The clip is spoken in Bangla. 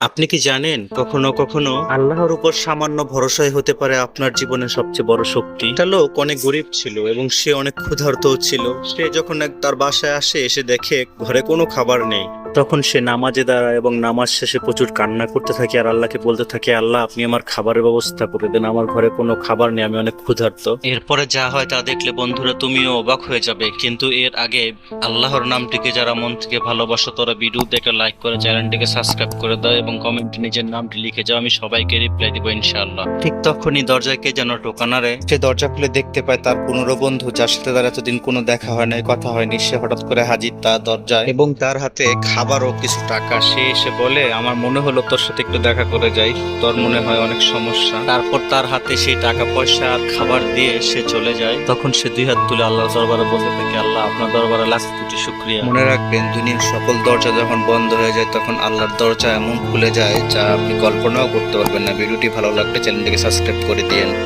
আপনি কি জানেন কখনো কখনো আল্লাহর উপর সামান্য ভরসায় হতে পারে আপনার জীবনের সবচেয়ে বড় শক্তি? একটা লোক অনেক গরিব ছিল এবং সে অনেক ক্ষুধার্ত ছিল। সে যখন এক তার বাসায় আসে এসে দেখে ঘরে কোনো খাবার নেই। তখন সে নামাজে দাঁড়ায় এবং নামাজ শেষে প্রচুর কান্না করতে থাকে আর আল্লাহকে বলতে থাকে আল্লাহ আপনি আমার খাবারের ব্যবস্থা করে দেন। আমার ঘরে কোনো খাবার নেই আমি অনেক ক্ষুধার্ত। এরপরে যা হয় তা দেখলে বন্ধুরা তুমিও অবাক হয়ে যাবে। কিন্তু এর আগে আল্লাহর নামটিকে যারা মন থেকে ভালোবাসো তারা ভিডিও দেখে লাইক করে চ্যানেলটিকে সাবস্ক্রাইব করে দাও এবং কমেন্টে নিজের নামটি লিখে যাও। আমি সবাইকে রিপ্লাই দিব ইনশাআল্লাহ। ঠিক তখনই দরজায় কে যেন টোকানারে সে দরজা খুলে দেখতে পায় তার পুনরো বন্ধু যার সাথে তার এতদিন কোনো দেখা হয় নাই কথা হয়নি। সে হঠাৎ করে হাজির তার দরজায়। এবং তার হাতে খাবার ও কিছু টাকা। সে এসে বলে, আমার মনে হলো তোর সাথে একটু দেখা করে যাই। তোর মনে হয় অনেক সমস্যা। তারপর তার হাতে সেই টাকা, পয়সা আর খাবার দিয়ে সে চলে যায়। তখন সে দুই হাত তুলে আল্লাহ দরবারে বলতে থাকে, আল্লাহ, আপনার দরবারে লাখ কোটি শুক্রিয়া। মনে রাখবেন, দুনিয়ার সকল দরজা যখন বন্ধ হয়ে যায়, তখন আল্লাহর দরজা এমন খুলে যায়, যা আপনি কল্পনাও করতে পারবেন না। ভিডিওটি ভালো লাগলে চ্যানেলটিকে সাবস্ক্রাইব করে দিন